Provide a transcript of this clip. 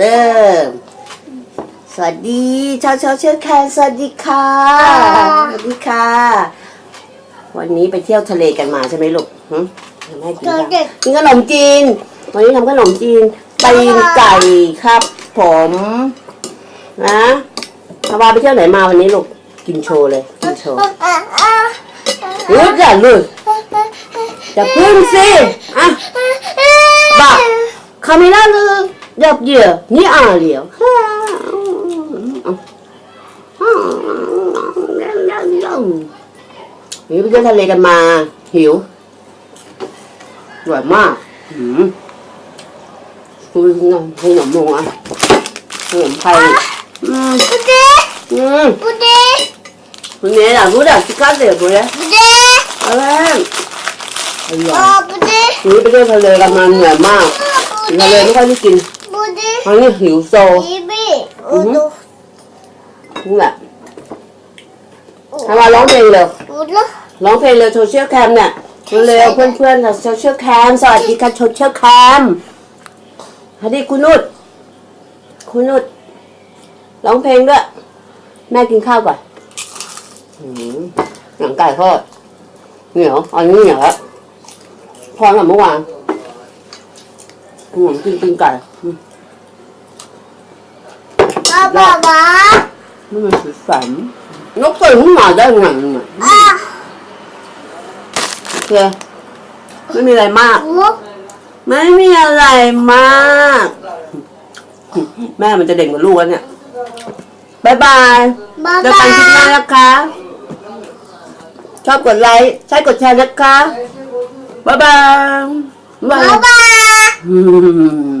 เดิมสวัสดีชาวชาวเชิอแคนสวัสดีค่ะสวัสดีค่ะ วันนี้ไปเที่ยวทะเลกันมาใช่ไหมลูกหืมทำใกินค่ะกินขนมจีน วันนี้ทำขนมจีนไปไก่ครับ ผม นะนาวาไปเที่ยวไหนมาวันนี้ลูกกินโชว์เลยกินโชว์ลูกอย่ลูกอย่าพึ่งสิอะบักคาเมล่าลืม Yap diyor. Niye ağlıyor? นี่ไปเที่ยวทะเลกันมา หิวอร่อยมากคุณน้คุณหนมมงอะขนมไทยอืม 부대 อืม 부대 คุณเนี่ยล่ะรู้จักสิก้าเสียบุเลย 부대 อะไรอร่อย 아 부대 หนี่ไปเที่ยวทะเลกันมาเหนื่อยมากทะเลไม่ค่อยได้กิน บูดิอันนี้หิวโซบีบีอูดนี่แหละทำมาร้องเพลงเลยร้องเพลงเลยโซเชียลแคมเนี่ยเร็วเพื่อนๆโซเชียลแคมสวัสดีค่ะโซเชียลแคมสวัสดีคุณนุชคุณนุชร้องเพลงด้วย แม่กินข้าวก่อนหนังไก่ทอดเหนียวอันนี้เหนียวแล้วพร้อมกับเมื่อวาน ห่วงกินตีนไก่อืป้าป้าป้านี่มันสุดสันนกตื่นขึ้นมาได้ไงเนี่ยอ่โอเคไม่มีอะไรมากไม่มีอะไรมาก แม่มันจะเด็กเหมือนลูกแล้วเนี่ยบายบายป้าเจอป้ากันที่หน้านะคะ ชอบกดไลค์ ใช้กดแชร์นะคะบ๊ายบายบ๊ายบาย อืม